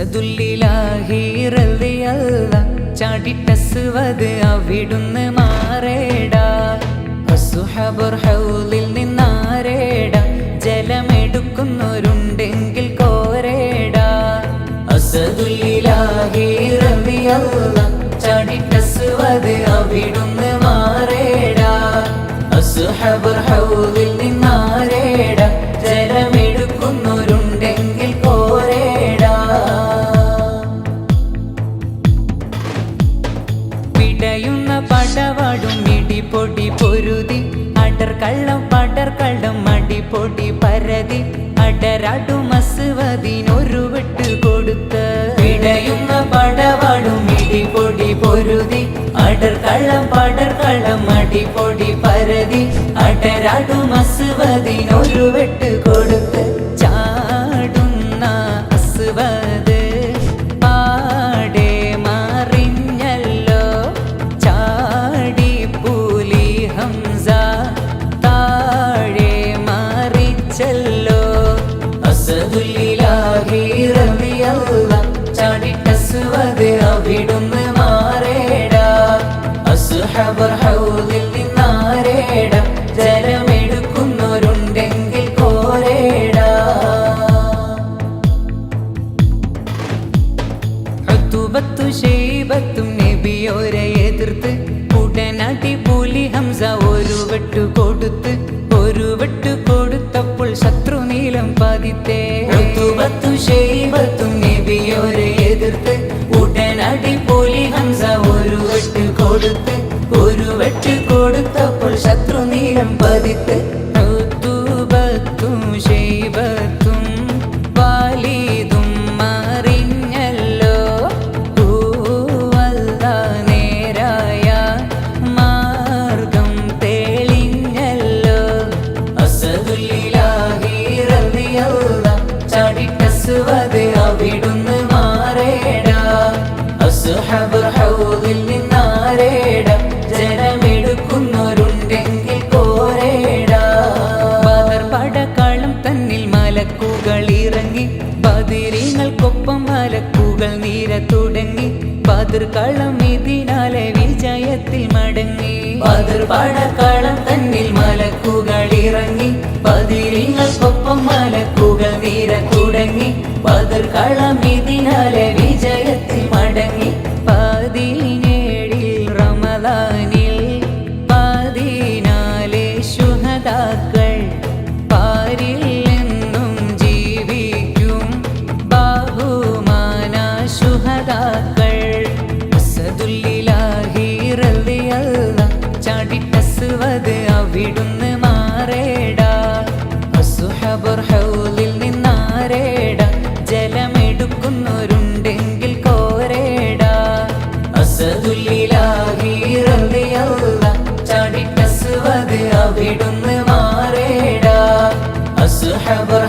അസദുല്ലിലാഹിറലിയല്ല ചാടിട്ടസുവത് അവിടുന്ന് മാറേടാ. അസുഹബർ ഹൗലിൽ നിന്നാരേടാ. ജലമെടുക്കുന്നവരുണ്ടെങ്കിൽ കോരേടാ. അസദുല്ലിലാഹിറലിയല്ല ചാടിട്ടസുവത് கள்ளம் பாட்டர் கள்ளம் அடி போட்டி பரதி அடராடும் அசுவதின் ஒரு விட்டு கொடுத்த. விடையுங்க படவாடும் இடி பொடி பொருதி. அடர் கள்ளம் பாடர் கள்ளம் அடி பொடி பரதி. அடராடும் அசுவதின் ஒரு விட்டு ഹംസ ഒരു വെട്ടു കൊടുത്ത് ഒരു വെട്ടു കൊടുത്തപ്പോൾ ശത്രു നീലം പതിത്തേ ഷെയ്ബത്തും നബിയോരെ എതിർത്ത് ഉടനടി പുലി ഹംസ ഒരു വെട്ട് കൊടുത്ത് ഒരു വെട്ടു കൊടുത്തപ്പോൾ ശത്രു നീളം പതിത്ത്. ചാടിട്ടസുവത് അവിടുന്ന് മാറേടാ. അസുഹബ് ഹൗദിൽ നിന്നാരേട. ജനമെടുക്കുന്നവരുണ്ടെങ്കിൽ കോരേടാ ബദർ പടക്കാളം തന്നിൽ മലക്കുകൾ ഇറങ്ങി ബദിരിങ്ങൾക്കൊപ്പം മലക്കുകൾ നീര തുടങ്ങി പതിർക്കളം ഇതിനാലെ വിജയത്തിൽ മടങ്ങി. ബദർ പടക്കാളം തന്നിൽ മലക്കുകൾ കളം ഇതിനാലെ വിജയത്തിൽ മടങ്ങി. പതിനേഴിൽ റമദാനിൽ പതിനാലെ ശുഹതാക്കൾ പാരിൽ നിന്നും ജീവിക്കും. ബഹുമാന ശുഹദാക്കൾ അസദുല്ലിലാഹിറലിയല്ല ചാടിട്ടസുവത് അവിടുന്ന് അസ്വദ് അവിടുന്ന് മാറേടാ അസ്ഹബർ